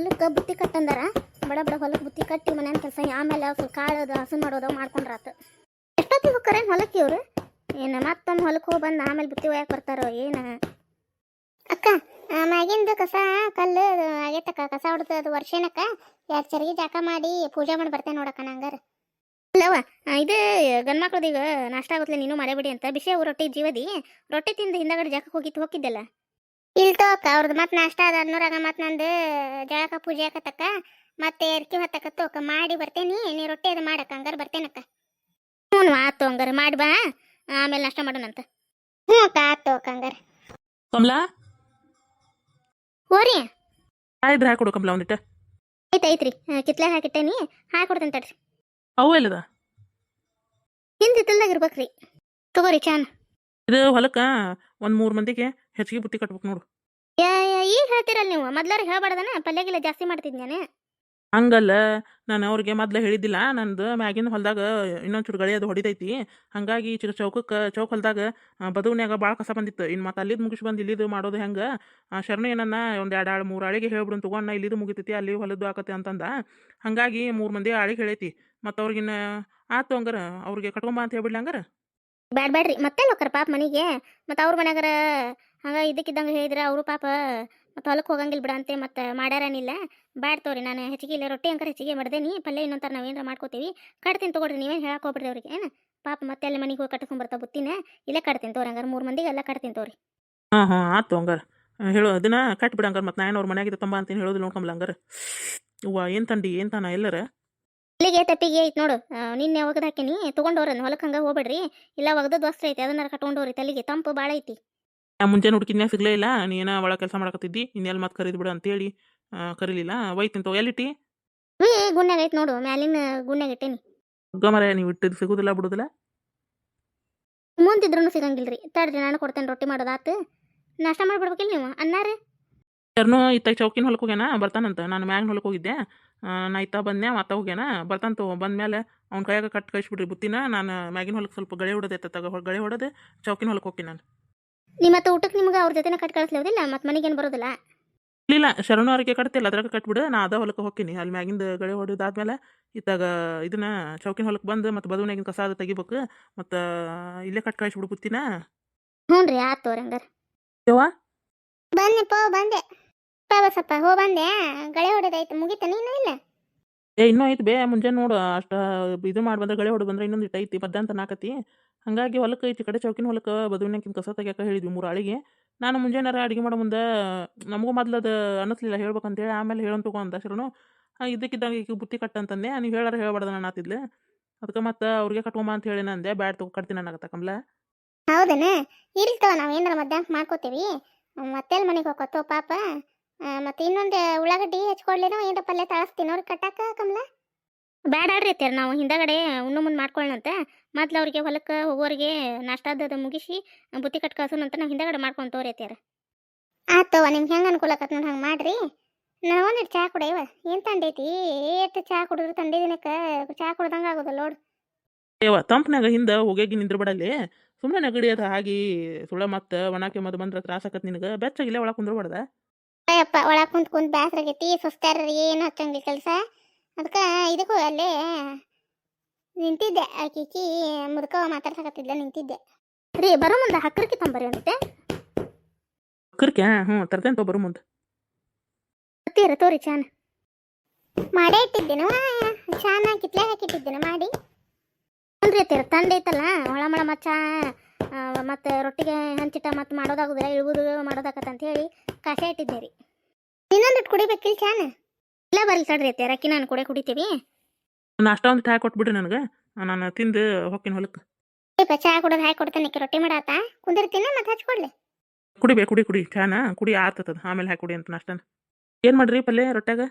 ಹೊಲಕ್ಕೆ ಬುತ್ತಿ ಕಟ್ಟಂದಾರ, ಬಡ ಬಡ ಹೊಲಕ್ಕೆ ಬುತ್ತಿ ಕಟ್ಟಿ ಮನೆಯ ಕೆಲಸ ಆಮೇಲೆ ಸ್ವಲ್ಪ ಕಾಳು ಅದು ಹಸು ಮಾಡೋದು ಮಾಡ್ಕೊಂಡ್ರಾತು. ಎಷ್ಟೊತ್ತಿಗೆ ಹೋಗ್ತಾರೆ ಹೊಲಕ್ಕೆ ಇವ್ರು? ಏನು ಮತ್ತೊಮ್ಮೆ ಹೊಲಕ್ಕೆ ಹೋಗಿ ಬಂದು ಆಮೇಲೆ ಬುತ್ತಿ ಒಯ್ಯಕ್ಕೆ ಬರ್ತಾರೋ ಏನು? ಅಕ್ಕ ಮ್ಯಾಗಿಂದು ಕಸ, ಕಲ್ಲು ಆಗೈತಕ್ಕ, ಕಸ ಹೊಡೆದು ಅದು ವರ್ಷನಕ್ಕ ಎರಡು ಚರಿಗೆ ಜಾಕ ಮಾಡಿ ಪೂಜೆ ಮಾಡಿ ಬರ್ತೇನೆ ನೋಡಕ್ಕ ನಂಗಾರ. ಇಲ್ಲವ ಇದು ಗಂಡ್ಮಕ್ಳದೀಗ ನಾಷ್ಟ ಆಗುತ್ತಲ್ಲ ನೀನು ಮಾಡಬೇಡಿ ಅಂತ. ಬಿಸಿ ರೊಟ್ಟಿ ಜೀವದಿ, ರೊಟ್ಟಿ ತಿಂದು ಹಿಂದಗಡೆ ಜಾಕಕ್ಕೆ ಹೋಗಿತ್ತು ಹೋಗಿದ್ದಲ್ಲ ಇಲ್ತೋ ಅಕ್ಕ ಅವ್ರದ್ದು ಮತ್ತೆ ನಾಷ್ಟ ಅದ ಅನ್ನೋರಾಗ ಮತ್ತೆ ನಂದು ಜಳಕ ಪೂಜೆ ಆಕತ್ತಕ್ಕ ಮತ್ತೆ ಎರ್ಕಿ ಹೊತ್ತಕತ್ತು ತೋಕ ಮಾಡಿ ಬರ್ತೇನಿ ನೀ ರೊಟ್ಟಿ ಅದು ಮಾಡಕ್ಕ ಹಂಗಾರ ಬರ್ತೇನಕ್ಕ. ಹ್ಞೂ ಆತು ಹಂಗಾರ ಮಾಡಿ ಬಾ ಆಮೇಲೆ ನಾಷ್ಟ ಮಾಡೋಣಂತ ಹ್ಞೂ ಅಕ್ಕ ಆತು ಅಕ್ಕ ಹಂಗಾರ. ಕಮಲಾ? ಓರಿ ಆಯ್ತು ಹಾಕೊಡು ಕಮಲಾ ಒಂದಿಟ್ಟು. ಐತೆ ಐತ್ರಿ ಕಿತ್ಲೆ ಹಾಕಿಟ್ಟೇನಿ ಹಾಕೊಡ್ತೇನೆ ತಡ್ರಿ. ಅವು ಎಲ್ಲದ? ಹಿಂದೆ ತಿಲ್ದಾಗ ಇರ್ಬೇಕ್ರಿ ತಗೋರಿ ಚಾನ್. ಇದು ಹೊಲಕ್ಕೆ ಒಂದು ಮೂರು ಮಂದಿಗೆ ಹೆಚ್ಚಿಗೆ ಬುತ್ತಿ ಕಟ್ಬೇಕು ನೋಡು. ಈಗ ಹೇಳ್ತೀರಲ್ಲ ನೀವು? ಮೊದ್ಲಾರ ಹೇಳ್ಬಾರ್ದನ? ಪಲ್ಯಗಿಲ್ಲ ಜಾಸ್ತಿ ಮಾಡ್ತಿದ್ನೇನೆ ಹಂಗಲ್ಲ ನಾನು ಅವ್ರಿಗೆ ಮೊದ್ಲು ಹೇಳಿದ್ದಿಲ್ಲ. ನಂದು ಮ್ಯಾಗಿನ ಹೊಲದಾಗ ಇನ್ನೊಂದು ಚೂರು ಗಳಿ ಅದು ಹೊಡಿತೈತಿ. ಹಾಗಾಗಿ ಚಿಕ್ಕ ಚೌಕಕ್ಕೆ ಚೌಕ್ ಹೊಲದಾಗ ಬದುವನ್ಯಾಗ ಭಾಳ ಕಸ ಬಂದಿತ್ತು. ಇನ್ನು ಮತ್ತೆ ಅಲ್ಲಿದ್ದು ಮುಗಿಸಿ ಬಂದು ಇಲ್ಲಿದು ಮಾಡೋದು ಹೆಂಗೆ? ಶರಣ ಏನನ್ನ ಒಂದು ಎರಡು ಆಳು ಮೂರು ಆಳಿಗೆ ಹೇಳ್ಬಿಡು ತೊಗೊಂಡು ಇಲ್ಲಿದು ಮುಗಿತೈತಿ ಅಲ್ಲಿ ಹೊಲದ್ದು ಆಕತ್ತೆ ಅಂತಂದ. ಹಾಗಾಗಿ ಮೂರು ಮಂದಿ ಆಳಿಗೆ ಹೇಳೈತಿ. ಮತ್ತು ಅವ್ರಿಗಿನ್ನ ಆತು ಹಂಗಾರ ಅವ್ರಿಗೆ ಕಟ್ಕೊಂಬ ಅಂತ ಹೇಳ್ಬಿಡ್ಲಿ ಹಂಗಾರ? ಬ್ಯಾಡ್ ಬ್ಯಾಡ್ರಿ. ಮತ್ತೆ ಹೋಗ್ತಾರ ಪಾಪ ಮನೆಗೆ? ಮತ್ತೆ ಅವ್ರ ಮನ್ಯಾಗರ ಹಂಗ ಇದಕ್ಕಿದ್ದಂಗೆ ಹೇಳಿದ್ರೆ ಅವರು ಪಾಪ ಮತ್ತೆ ಹೊಲಕ್ಕೆ ಹೋಗಂಗಿಲ್ಲ ಬಿಡ ಅಂತೆ ಮತ್ತೆ ಮಾಡ್ಯಾರನಿಲ್ಲ. ಬ್ಯಾಡ್ ತೋರಿ, ನಾನು ಹೆಚ್ಚಿಗೆ ಇಲ್ಲ ರೊಟ್ಟಿ ಅಂಕರ್ ಹೆಚ್ಚಿಗೆ ಮಾಡ್ದೇನಿ. ಪಲ್ಯ ಇನ್ನೊಂಥರ ನಾವೇನಾರ ಮಾಡ್ಕೋತೀವಿ. ಕಟ್ತೀನಿ ತಗೊಳ್ಳಿ ನೀವೇನು ಹೇಳಕ್ ಹೋಗ್ಬಿಡ್ರಿ ಅವ್ರಿಗೆ ಏನು? ಪಾಪ ಮತ್ತೆ ಅಲ್ಲಿ ಮನೆಗೆ ಹೋಗಿ ಕಟ್ಕೊಂಡು ಬುತ್ತಿನ. ಇಲ್ಲೇ ಕಟ್ತೀನಿ ತೋರಿ ಹಂಗಾರೆ ಮೂರು ಮಂದಿಗೆ ಎಲ್ಲ ಕಟ್ತೀನಿ ತೋರಿ. ಹಾಂ ಹಾಂ, ಆತು ಹಂಗಾರೆ. ಹೇಳು, ಅದನ್ನ ಕಟ್ಬಿಡ ಹಂಗಾರ. ಮತ್ತೆ ನಾನು ಅವ್ರ ಮನ್ಯಾಗಿದ್ದ ತಂಬ ಅಂತೀನಿ ಹೇಳೋದು ನೋಡ್ಕೊಂಬಲ್ಲ ಹಂಗಾರೆ. ಅವ್ವ ಏನು ತಂಡಿ ಏನು ತಾನ ಎಲ್ಲರ? ಇಲ್ಲಿಗೆ ತಪ್ಪಿಗೆ ಐತೆ ನೋಡು. ನಿನ್ನೆ ಒಗದು ಹಾಕಿನಿ ತೊಗೊಂಡವ್ರನ್ನ ಹೊಲಕ್ಕೆ ಹಂಗ ಹೋಗ್ಬೇಡ್ರಿ. ಇಲ್ಲ ಒಗದದ್ದು ವಸ್ತ್ರ ಐತಿ ಅದನ್ನ ಕಟ್ಕೊಂಡವ್ರಿ ತಲೆಗೆ ತಂಪು ಬಾಳ ಐತಿ. ನಾ ಮುಂಜಾನೆ ಹುಡುಕಿದ್ನ್ಯಾ ಸಿಗ್ಲೇ ಇಲ್ಲ ನೀನ ಒಳ ಕೆಲಸ ಮಾಡಕತ್ತಿದ್ದಿ ಇನ್ನೆಲ್ಲಿ ಮತ್ ಕರೀದ್ ಬಿಡು ಅಂತೇಳಿ ಆ, ಕರೀಲಿಲ್ಲ. ಒಯ್ತಿ ತಗೋ ಎಲ್ಲಿಟ್ಟಿ ವಿ ಗುಣ್ಯಾಗ ಐತಿ ನೋಡು ಮ್ಯಾಲಿನ ಗುಣ್ಯಾಗ ಇಟ್ಟೇನಿ. ಗಮರ ನೀವು ಇಟ್ಟಿದ್ ಸಿಗುದಿಲ್ಲ ಬಿಡುದಿಲ್ಲ? ಮುಂದಿದ್ರೂ ಸಿಗಂಗಿಲ್ರಿ. ತಡ್ರಿ ನಾನು ಕೊಡ್ತೇನೆ ರೊಟ್ಟಿ ಮಾಡೋದಾತು ನಾಷ್ಟ ಮಾಡ್ಬಿಡ್ಬೇಕಿಲ್ಲ ನೀವು ಅನ್ನಾರ? ಯಾರನ್ನೂ ಇತ್ತ ಚೌಕಿನ ಹೊಲಕ್ಕೆ ಹೋಗ್ಯಾನ ಬರ್ತಾನಂತ ನಾನು ಮ್ಯಾಗ್ನ ಹೊಲಕ್ಕೆ ಹೋಗಿದ್ದೆ. ಆ, ನಾ ಇತ್ತ ಬಂದ್ನ್ಯಾ ಮತ್ತೆ ಹೋಗ್ಯಾನ? ಬರ್ತಾನ ಬಂದ ಮೇಲೆ ಅವ್ನ ಕೈಯಾಗ ಕಟ್ ಕಳಿಸ್ಬಿಡ್ರಿ ಬುತ್ತಿನ. ನಾನು ಮ್ಯಾಗಿನ ಹೊಲಕ್ಕೆ ಸ್ವಲ್ಪ ಗಳೆ ಹೊಡೋದೈತೆ ತಗೋ ಗಳೆ ಹೊಡೆದು ಚೌಕಿನ ಹೊಲಕ್ಕೆ ಹೋಗ್ತೀನಿ ನಾನು. ನಿಮ್ಮ ಮತ್ತೆ ಊಟಕ್ಕೆ ನಿಮ್ಗೆ ಅವ್ರ ಜೊತೆನ ಕಟ್ ಕಳಿಸ್ಲೋದಿಲ್ಲ ಮತ್ತೆ ಮನೆಗೆ ಏನು ಬರೋದಿಲ್ಲ? ಇಲ್ಲ ಶರಣ ಅವರಿಗೆ ಕಟ್ತಿಲ್ಲ ಅದ್ರಾಗ ಕಟ್ಬಿಡು ನಾ ಅದ ಹೊಲಕ್ಕೆ ಹೋಗ್ತೀನಿ. ಅಲ್ಲಿ ಮ್ಯಾಗಿಂದ ಗಳೆ ಹೊಡೆದಾದ್ಮೇಲೆ ಇತ್ತಾಗ ಇದನ್ನ ಚೌಕಿನ ಹೊಲಕ್ಕೆ ಬಂದು ಮತ್ತೆ ಬದುವನಾಗಿನ ಕಸ ಅದು ತೆಗಿಬೇಕು. ಮತ್ತು ಇಲ್ಲೇ ಕಟ್ ಕಳಿಸ್ಬಿಡು ಬುತ್ತಿನ. ಹ್ಞೂ ರೀ ಆತು ಅವ್ರ ಹಂಗಾರ. ಯವ್ವ? ಬಂದೆಪ್ಪ ಬಂದೆ. ಬಸಪ್ಪ ಹೋ ಬಂದೆ. ಗಳೆ ಹೊಡೆದಾಯ್ತು ಮುಗಿತ ನೀನು ಇಲ್ಲ? ಏ ಇನ್ನೂ ಐತಿ ಬೇ ಮುಂಜಾನೆ ನೋಡು ಅಷ್ಟ ಇದು ಮಾಡಿ ಬಂದ್ರೆ ಗಳೆ ಹೊಡೆ ಬಂದ್ರೆ ಇನ್ನೊಂದು ಇಟ್ಟು ಐತಿ ಮಧ್ಯಾಹ್ನ ನಾಕತಿ. ಹಂಗಾಗಿ ಹೊಲಕ್ಕೆ ಐತಿ ಕಡೆ ಚೌಕಿನ ಹೊಲಕ್ಕೆ ಬದುವಿನಕ್ಕಿಂತ ಕಸ ತೆಗಿಯಕ್ಕೆ ಹೇಳಿದ್ವಿ ಮೂರು ಆಳಿಗೆ. ನಾನು ಮುಂಜಾನಾರ ಅಡುಗೆ ಮಾಡೋ ಮುಂದೆ ನಮಗೂ ಮೊದಲು ಅದು ಅನ್ನಿಸ್ಲಿಲ್ಲ ಹೇಳ್ಬೇಕಂತೇಳಿ ಆಮೇಲೆ ಹೇಳೋನ್ ತಗೋ ಅಂತ ಶರಣು ಹಾಂ ಇದಕ್ಕಿದ್ದಾಗ ಈಗ ಬುತ್ತಿ ಕಟ್ಟಂತಂದೆ ನೀವು ಹೇಳಾರ ಹೇಳ್ಬಾರ್ದು ನಾನು ಆತಿದ್ಲೆ. ಅದಕ್ಕೆ ಮತ್ತೆ ಅವ್ರಿಗೆ ಕಟ್ಕೊಂಬ ಅಂತ ಹೇಳಿ ನಂದೆ ಬ್ಯಾಡ್ ತಗೋ ಕಟ್ತೀನಿ ಅನ್ನಕತ್ತ ಕಮಲ. ಹೌದನ? ನಾವು ಏನಾರ ಮಧ್ಯಾಹ್ನ ಮಾಡ್ಕೋತೀವಿ. ಮತ್ತೆಲ್ಲಿ ಮನೆಗೆ ಹೋಗೋತೋ ಪಾಪ. ಮತ್ತೆ ಇನ್ನೊಂದು ಉಳ್ಳಾಗಡ್ಡಿ ಹಚ್ಕೊಡ್ಲೇನೋ ಏನಾರ ಪಲ್ಯ ತಳಸ್ತೀನೋ. ಅವ್ರಿಗೆ ಕಟ್ಟಾಕ ಕಮಲ? ಬ್ಯಾಡಾಡ್ರಿ ಅತ್ಯಾರ ನಾವು ಹಿಂದಗಡೆ ಉಣ್ಣು ಮುಂದೆ ಮಾಡ್ಕೊಳ್ಳೋಣಂತ ಮೊದ್ಲು ಅವ್ರಿಗೆ ಹೊಲಕ್ಕೆ ಹೋಗೋರಿಗೆ ನಾಷ್ಟಾದ ಮುಗಿಸಿ ಬುತ್ತಿ ಕಟ್ ಕಳ್ಸೋಣಂತ ನಾವು ಹಿಂದಗಡೆ ಮಾಡ್ಕೊಂಡು ತೋರಿ ಅತ್ಯಾರ ಆತವ ನಿಮ್ಗೆ ಹೆಂಗೆ ಅನುಕೂಲಕತ್ ನೋಡಿ ಹಂಗೆ ಮಾಡ್ರಿ. ನಾನು ಒಂದಿಟ್ಟು ಚಹಾ ಕುಡಿಯವ ಏನು ತಂದೈತಿ ಎಷ್ಟು ಚಹಾ ಕುಡಿದ್ರು ತಂದೆ ದಿನಕ್ಕ ಚಹಾ ಕುಡ್ದಂಗೆ ಆಗುದಲ್ಲ ನೋಡು ಏವ ಹಿಂದ ಹಿಂದೆ ನಿಂದ್ರ ಬಿಡಲ್ಲಿ ಸುಮ್ಮನೆ ನೆಗಡಿ ಅದು ಆಗಿ ಸುಳ್ಳ ಮತ್ತೆ ಒಣಕೆ ಮದ್ ಬಂದ್ರ ತ್ರಾಸ ಆಕತ್ ನಿನಗೆ. ಬೆಚ್ಚಗಿಲ್ಲ ಒಳಗೆ ಕುಂದ್ರಬಾರ್ದ ಅಯ್ಯಪ್ಪ ಒಳಗೆ ಕುಂತ್ ಕುಂತ್ ಬ್ಯಾಸ್ರಾಗೈತಿ ಸುಸ್ತಾರ ಏನು ಹಚ್ಚಂಗಿಲ್ಲ ಕೆಲಸ. ಅದಕ್ಕೆ ಇದಕ್ಕೂ ಅಲ್ಲೇ ನಿಂತಿದ್ದೆ. ಆಕಿಕಿ ಮುದುಕವ ಮಾತಾಡ್ಸಕತ್ತಿದ್ದೆ ನಿಂತಿದ್ದೆ. ರೀ ಬರೋ ಮುಂದೆ ಹಕ್ಕರ್ಕಿ ತಂಬರಿ ಅಂತೆ ಕರ್ಕ್ಯಾ ಹ್ಞೂ ತರ್ತೇನೆ ತೊ ಬರು ಮುಂದೆ. ತೀರ ತೋರಿ ಚಾನ. ಮಾಡೇ ಇಟ್ಟಿದ್ದೇನು? ಚಾನ ಕಿತ್ಲೆ ಹಾಕಿಟ್ಟಿದ್ದೇನು? ಮಾಡಿ. ಅಲ್ರಿ ತಂದೈತಲ್ಲ ತಂದೈತಲ್ಲ ಒಳಮಳ ಮಚ್ಚ. ಮತ್ತು ರೊಟ್ಟಿಗೆ ಹಂಚಿಟ ಮತ್ತು ಮಾಡೋದಾಗುದಿಲ್ಲ ಇಳುವುದು ಮಾಡೋದಾಕತ್ತಂತ ಹೇಳಿ ಕಾಸೆ ಇಟ್ಟಿದ್ದೆ ರೀ ಇನ್ನೊಂದಿಟ್ಟು ಕುಡಿಬೇಕಿಲ್ಲ ಚಾನ? ಇಲ್ಲ ಬರ್ಲಿ ತಡ್ರಿ ಅತ್ತೆ ಅಕ್ಕಿ ನಾನು ಕೂಡ ಕುಡಿತೀವಿ. ನಾಷ್ಟ ಒಂದು ಚಹಾ ಕೊಟ್ಬಿಡ್ರಿ ನನಗೆ. ನಾನು ತಿಂದು ಹೊಕ್ಕಿನ ಹೊಲಕ್ಕೆ ಸ್ವಲ್ಪ ಚಹಾ ಕುಡೋದು ಹಾಕಿ ಕೊಡ್ತೇನೆ ರೊಟ್ಟಿ ಮಾಡಾತ. ಕುಂದಿರ್ತೀನಿ ಮತ್ತೆ ಹಚ್ಕೊಡ್ಲಿ ಕುಡಿಬೇಕು ಕುಡಿ ಕುಡಿ ಚಾನ ಕುಡಿ ಆರ್ತದ ಆಮೇಲೆ ಹಾಕಿ ಕುಡಿ ಅಂತ ನಾಷ್ಟನ ಏನು ಮಾಡ್ರಿ ಪಲ್ಯ ರೊಟ್ಟಾಗ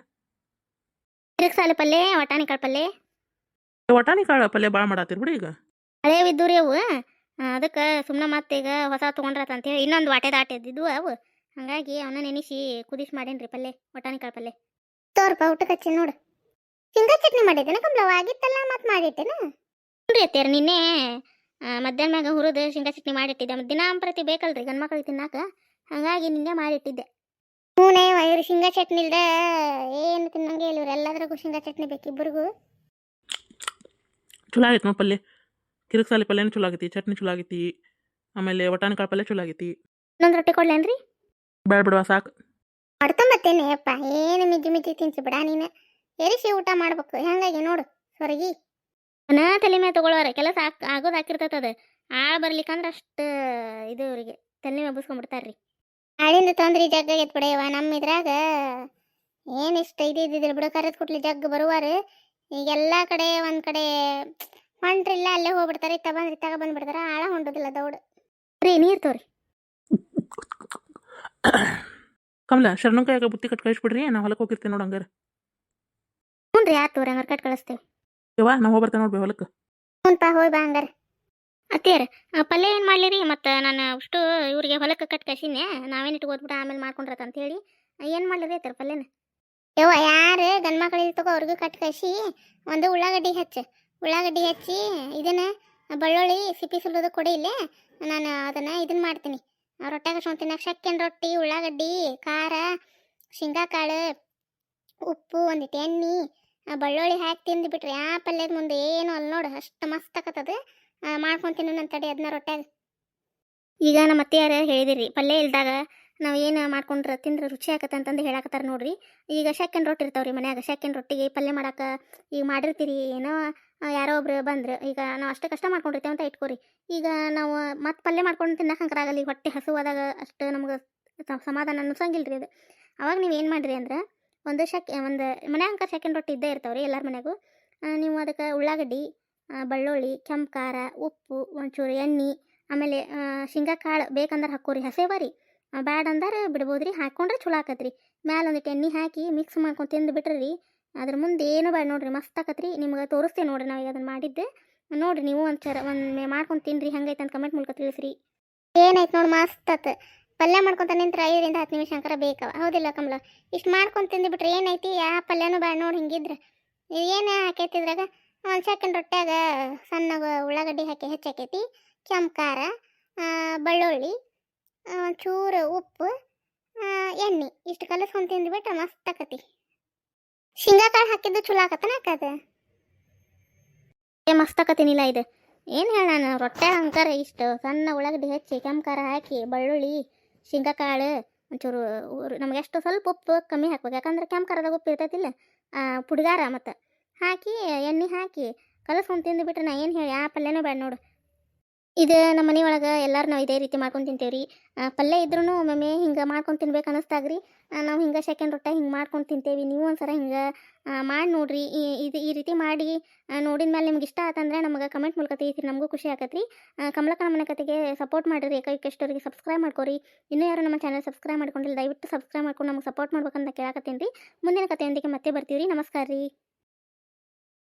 ಸಾಲು ವಟಾಣಿ ಕಾಳು ಪಲ್ಯ ವಟಾಣಿ ಕಾಳು ಪಲ್ಲೆ ಭಾಳ ಮಾಡತ್ತೀರಿ ಬಿಡಿ ಈಗ. ಹಳೇವಿದ್ದು ರೀ ಅವು. ಅದಕ್ಕೆ ಸುಮ್ಮನೆ ಮತ್ತೆ ಈಗ ಹೊಸ ತೊಗೊಂಡ್ರತ ಅಂತೇಳಿ ಇನ್ನೊಂದು ವಾಟೆ ದಾಟಿದ್ದು ಅವು. ಹಂಗಾಗಿ ಅವನ ನೆನೆಸಿ ಕುದಿಸಿ ಮಾಡೇನ್ರಿ ಪಲ್ಯ ವಟಾಣಿಕಾಳು ಪಲ್ಲೆ. ತೋರ್ಪ ಊಟಕ್ಕೆ ಹಚ್ಚಿ ನೋಡು. ಹಿಂಗ ಚಟ್ನಿ ಮಾಡಿದ್ದೇನೆ? ಕಂಬ್ಲವ ಆಗಿತ್ತಲ್ಲ ಮತ್ತೆ ಮಾಡಿಟ್ಟೇನ? ನೋಡ್ರಿ ಅತ್ತೇರ್ ನಿನ್ನೆ ಮಧ್ಯಾಹ್ನ ಮ್ಯಾಗ ಹುರಿದು ಶೇಂಗಾ ಚಟ್ನಿ ಮಾಡಿಟ್ಟಿದ್ದೆ. ಮತ್ತೆ ದಿನ ಪ್ರತಿ ಬೇಕಲ್ರಿ ಗಂಡ್ಮಕ್ಳಿಗೆ ತಿನ್ನಾಕ. ಹಂಗಾಗಿ ನಿನ್ನೆ ಮಾಡಿಟ್ಟಿದ್ದೆ. ಹ್ಞೂನೇ ಇವ್ರು ಶೇಂಗಾ ಚಟ್ನಿ ಇಲ್ದ ಏನು ತಿನ್ನಂಗೆ ಇಲ್ಲ ಇವ್ರು ಎಲ್ಲದ್ರಾಗೂ ಶೇಂಗಾ ಚಟ್ನಿ ಬೇಕು ಇಬ್ಬರಿಗೂ ಚಲೋ ಆಗೈತೆ ನೋಡಿ ಪಲ್ಯ ಕಿರಿಕ್ಸಾಲಿ ಪಲ್ಯನೂ ಚಲೋ ಆಗೈತಿ ಚಟ್ನಿ ಚಲೋ ಆಗೈತಿ ಆಮೇಲೆ ವಟಾಣಿ ಕಾಳು ಪಲ್ಯ ಚಲೋ ಆಗೈತಿ ಇನ್ನೊಂದು ರೊಟ್ಟಿ ಕೊಡ್ಲೇನ್ರಿ? ಬೇಡ ಬಿಡವಾ ಸಾಕು. ಮಾಡ್ಕೊಂಬತ್ತೇನೆ ಅಪ್ಪ ಏನು ಮಿಜ್ಜಿ ಮಿಜ್ಜಿ ತಿನ್ಸಿ ಬಿಡ ನೀನು. ಎರಿಸಿ ಊಟ ಮಾಡ್ಬೇಕು ಹೆಂಗಾಗಿ ನೋಡು ಸ್ವರ್ಗಿ. ನಾ ತಲೆ ಮೇಲೆ ತಗೊಳ್ಳೋರ ಕೆಲಸ ಹಾಕ್ ಆಗೋದು ಹಾಕಿರ್ತೈತೆ ಅದು. ಆಳ ಬರ್ಲಿಕ್ಕಂದ್ರೆ ಅಷ್ಟು ಇದು ಅವರಿಗೆ ತಲೆ ಮೇಲೆ ಬುಸ್ಕೊಂಡ್ಬಿಡ್ತಾರ್ರಿ. ಆಳಿಂದ ತೊಂದ್ರಿ ಜಗ್ಗ ಎತ್ ಬಿಡಯ್ಯವ ನಮ್ಮ ಇದ್ರಾಗ ಏನು ಇಷ್ಟ ಇದು ಇದ್ದಿದ್ರು ಬಿಡೋ ಕರೆದು ಕೊಟ್ಲಿ ಜಗ್ ಬರುವಾರು ಈಗ ಎಲ್ಲಾ ಕಡೆ ಒಂದು ಕಡೆ ಹೊಂಟ್ರಿಲ್ಲ ಅಲ್ಲೇ ಹೋಗ್ಬಿಡ್ತಾರೆ ಇತ್ತ ಬಂದ್ರಿ ತಗ ಬಂದ್ಬಿಡ್ತಾರೆ ಆಳ ಹೊಂಡೋದಿಲ್ಲ ದೌಡ್. ರೀ ನೀರು ತೋರಿ. ಕಮಲ ಶರಣು ಕೈಯಾಗ ಬುತ್ತಿ ಕಟ್ ಕಳಿಸ್ಬಿಡ್ರಿ ನಾ ಹೊಲಕ್ಕೆ ಹೋಗಿರ್ತೇನೆ ನೋಡಿ ಹಂಗಾರೆ. ಹ್ಞೂ ರೀ ಆತು ತೋರಿ ಹಂಗಾರೆ ಕಟ್ ಕಳಿಸ್ತೇವೆ. ಯವ್ವ ನಾವು ಹೋಗ್ಬರ್ತೇವೆ ನೋಡ್ಬಿ ಹೊಲಕ್ಕೆ ಹ್ಞೂನ್ಪ ಹೋಯ್ ಬಾ ಹಂಗಾರೆ. ಅತ್ತೇರ ಪಲ್ಯ ಏನು ಮಾಡಲಿ ರೀ? ಮತ್ತು ನಾನು ಅಷ್ಟು ಇವ್ರಿಗೆ ಹೊಲಕ್ಕೆ ಕಟ್ ಕಸಿನೆ ನಾವೇನು ಇಟ್ಕೋದ್ಬಿಟ್ಟು ಆಮೇಲೆ ಮಾಡ್ಕೊಂಡ್ರತ ಅಂತ ಹೇಳಿ. ಏನು ಮಾಡಲಿ ರೀ ಅತ್ತಾರ ಪಲ್ಯನ? ಯವ್ವ ಯಾರು ಗಂಡ್ ಮಕ್ಕಳಿಗೆ ತಗೋ ಅವ್ರಿಗೂ ಕಟ್ ಕಳ್ಸಿ ಒಂದು ಉಳ್ಳಾಗಡ್ಡಿ ಹಚ್ಚು. ಉಳ್ಳಾಗಡ್ಡಿ ಹೆಚ್ಚಿ, ಇದನ್ನು ಬೆಳ್ಳುಳ್ಳಿ ಸಿಪ್ಪಿ ಸುಲಿದು ಕೊಡಿ ಇಲ್ಲೇ. ನಾನು ಅದನ್ನು ಇದನ್ನು ಮಾಡ್ತೀನಿ. ರೊಟ್ಟಿ ಕಷ್ಟ ತಿನ್ನಕ್ಕೆ ಶಕ್ಕೆನ ರೊಟ್ಟಿ, ಉಳ್ಳಾಗಡ್ಡಿ, ಖಾರ ಶೇಂಗಾ ಕಾಳು ಉಪ್ಪು ಒಂದಿಟ್ಟು ಎಣ್ಣೆ ಬೆಳ್ಳುಳ್ಳಿ ಹಾಕಿ ತಿಂದು ಆ ಪಲ್ಯದ ಮುಂದೆ ಏನು ಅಲ್ಲಿ ನೋಡು ಅಷ್ಟು ಮಸ್ತ್ ಆಕತ್ತದ. ಮಾಡ್ಕೊಂಡು ತಿನ್ನು ನನ್ನ ತಡಿ ಅದನ್ನ ರೊಟ್ಯಾಗ. ಈಗ ನಮ್ಮ ಅತ್ತೆಯಾರ ಹೇಳಿದಿರಿ, ಪಲ್ಯ ಇಲ್ದಾಗ ನಾವು ಏನು ಮಾಡ್ಕೊಂಡ್ರೆ ತಿಂದ್ರೆ ರುಚಿ ಆಗತ್ತೆ ಅಂತಂದು ಹೇಳಕತ್ತಾರ ನೋಡ್ರಿ. ಈಗ ಶೆಕೆಂಡ್ ರೊಟ್ಟಿ ಇರ್ತಾವ್ರಿ ಮನ್ಯಾಗ. ಶೆಕೆಂಡ್ ರೊಟ್ಟಿಗೆ ಪಲ್ಯ ಮಾಡಕ್ಕೆ ಈಗ ಮಾಡಿರ್ತೀರಿ ಏನೋ ಯಾರೋ ಒಬ್ರು ಬಂದ್ರೆ, ಈಗ ನಾವು ಅಷ್ಟೇ ಕಷ್ಟ ಮಾಡ್ಕೊಂಡಿರ್ತೇವೆ ಅಂತ ಇಟ್ಕೋರಿ. ಈಗ ನಾವು ಮತ್ತೆ ಪಲ್ಯ ಮಾಡ್ಕೊಂಡು ತಿನ್ನಕ್ಕೆ ಆಗಲ್ಲ, ಈಗ ಹೊಟ್ಟೆ ಹಸುವಾದಾಗ ಅಷ್ಟು ನಮ್ಗೆ ಸಮಾಧಾನ ಅನ್ನಿಸಂಗಿಲ್ಲ ರೀ ಅದು. ಅವಾಗ ನೀವು ಏನು ಮಾಡಿರಿ ಅಂದ್ರೆ, ಒಂದು ಶಕ್ ಒಂದು ಮನ್ಯಾಗ ಸೆಕೆಂಡ್ ರೊಟ್ಟಿ ಇದ್ದೇ ಇರ್ತಾವ್ರಿ ಎಲ್ಲರ ಮನೆಗೂ ನೀವು ಅದಕ್ಕೆ ಉಳ್ಳಾಗಡ್ಡಿ ಬೆಳ್ಳುಳ್ಳಿ, ಕೆಂಪು ಖಾರ, ಉಪ್ಪು, ಒಂಚೂರು ಎಣ್ಣೆ, ಆಮೇಲೆ ಶೇಂಗಾ ಕಾಳು ಬೇಕಂದ್ರೆ ಹಾಕೋರಿ ಹಸೇವರಿ ಬ್ಯಾಡ ಅಂದ್ರೆ ಬಿಡ್ಬೋದ್ರಿ? ಹಾಕ್ಕೊಂಡ್ರೆ ಚಲೋ ಆಕತ್ರಿ. ಮ್ಯಾಲ ಒಂದಿಟ್ಟು ಎಣ್ಣೆ ಹಾಕಿ ಮಿಕ್ಸ್ ಮಾಡ್ಕೊಂಡು ತಿಂದು ಬಿಟ್ರಿ ಅದ್ರ ಮುಂದೆ ಏನು ಬೇಡ ನೋಡ್ರಿ, ಮಸ್ತ್ ಆಕತ್ರಿ. ನಿಮ್ಗೆ ತೋರಿಸ್ತೇವೆ ನೋಡ್ರಿ ನಾವು ಈಗ ಅದನ್ನು ಮಾಡಿದ್ದೆ. ನೋಡ್ರಿ ನೀವು ಒಂದು ಚರ ಒಂದು ಮಾಡ್ಕೊಂಡು ತಿನ್ರಿ, ಹಂಗೈತೆ ಅಂತ ಕಮೆಂಟ್ ಮೂಲಕ ತಿಳಿಸ್ರಿ. ಏನಾಯ್ತು ನೋಡಿ ಮಸ್ತ್ ಆತ. ಪಲ್ಯ ಮಾಡ್ಕೊಂತ ನಿಂತ್ರ ಐದರಿಂದ ಹತ್ತು ನಿಮಿಷ ಅಂಕರ ಬೇಕವ. ಹೌದಿಲ್ಲ ಕಮಲ. ಇಷ್ಟು ಮಾಡ್ಕೊಂಡು ತಿಂದು ಬಿಟ್ರೆ ಏನೈತಿ ಯಾ ಪಲ್ಯನೂ ಬೇಡ ನೋಡಿ ಹಿಂಗಿದ್ರೆ. ಏನು ಹಾಕೈತಿ ಇದ್ರಾಗ? ಒಂದು ಸೆಕೆಂಡ್ ರೊಟ್ಟ್ಯಾಗ ಸಣ್ಣಗ ಉಳ್ಳಾಗಡ್ಡಿ ಹಾಕಿ ಹೆಚ್ಚಾಕೈತಿ. ಕೆಂಪು ಖಾರ ಬೆಳ್ಳುಳ್ಳಿ ಆ, ಒಂಚೂರು ಉಪ್ಪು ಎಣ್ಣೆ. ಇಷ್ಟು ಕಲಸ್ಕೊಂಡು ತಿಂದ್ಬಿಟ್ರೆ ಮಸ್ತ್ ಆಕತಿ. ಶೇಂಗಾ ಕಾಳು ಹಾಕಿದ್ದು ಚಲೋ ಅಕ್ಕದ ಏ ಮಸ್ತ್ ಆಕತಿನಿಲ್ಲ ಇದು. ಏನು ಹೇಳ ನಾನು? ರೊಟ್ಟೆ ಅಂಕಾರ ಇಷ್ಟು. ಸಣ್ಣ ಉಳ್ಳಾಗಡ್ಡಿ ಹೆಚ್ಚಿ ಕೆಂಪು ಹಾಕಿ ಬೆಳ್ಳುಳ್ಳಿ ಶೇಂಗಾ ಕಾಳು ಒಂಚೂರು ನಮ್ಗೆ ಎಷ್ಟು ಸ್ವಲ್ಪ ಉಪ್ಪು ಕಮ್ಮಿ ಹಾಕ್ಬೇಕು. ಯಾಕಂದ್ರೆ ಕೆಂಪು ಖಾರದಾಗ ಉಪ್ಪು ಇರ್ತೈತಿಲ್ಲ ಪುಡ್ಗಾರ ಮತ್ತು. ಹಾಕಿ ಎಣ್ಣೆ ಹಾಕಿ ಕಲಸ್ಕೊಂಡು ತಿಂದು ಬಿಟ್ರೆ ನಾ ಏನು ಹೇಳಿ ಆ ಪಲ್ಯನೂ ಬೇಡ ನೋಡು. ಇದು ನಮ್ಮ ಮನೆ ಒಳಗೆ ಎಲ್ಲರೂ ನಾವು ಇದೇ ರೀತಿ ಮಾಡ್ಕೊಂಡು ತಿಂತೇವೆ ರೀ ಪಲ್ಯ ಇದ್ರೂ ಒಮ್ಮೊಮ್ಮೆ ಹಿಂಗೆ ಮಾಡ್ಕೊಂಡು ತಿನ್ಬೇಕು ಅನಸ್ತಾಗ್ರಿ. ನಾವು ಹಿಂಗೆ ಸೆಕೆಂಡ್ ರೊಟ್ಟೆ ಹಿಂಗೆ ಮಾಡ್ಕೊಂಡು ತಿಂತೇವಿ. ನೀವು ಒಂದ್ಸಲ ಹಿಂಗೆ ಮಾಡಿ ನೋಡ್ರಿ. ಇದು, ಈ ರೀತಿ ಮಾಡಿ ನೋಡಿದ ಮೇಲೆ ನಿಮ್ಗೆ ಇಷ್ಟ ಆತಂದ್ರೆ ನಮಗೆ ಕಮೆಂಟ್ ಮೂಲಕ ತಿಳಿಸಿ, ನಮಗೂ ಖುಷಿ ಆಕತ್ರಿ. ಕಮಲಕ ಮನೆ ಕತೆಗೆ ಸಪೋರ್ಟ್ ಮಾಡಿರಿ. ಏಕೈಕಷ್ಟರಿಗೆ ಸಬ್ಸ್ಕ್ರೈಬ್ ಮಾಡ್ಕೊರಿ. ಇನ್ನೂ ಯಾರು ನಮ್ಮ ಚಾನಲ್ ಸಬ್ಸ್ಕ್ರೈಬ್ ಮಾಡ್ಕೊಂಡಿಲ್ಲ, ದಯವಿಟ್ಟು ಸಬ್ಸ್ಕ್ರೈಬ್ ಮಾಡ್ಕೊಂಡು ನಮಗೆ ಸಪೋರ್ಟ್ ಮಾಡ್ಬೇಕಂತ ಕೇಳಾಕತ್ತೀನಿ ರೀ. ಮುಂದಿನ ಕಥೆಯೊಂದಿಗೆ ಮತ್ತೆ ಬರ್ತೀವಿ ರೀ ನಮಸ್ಕಾರ ರೀ.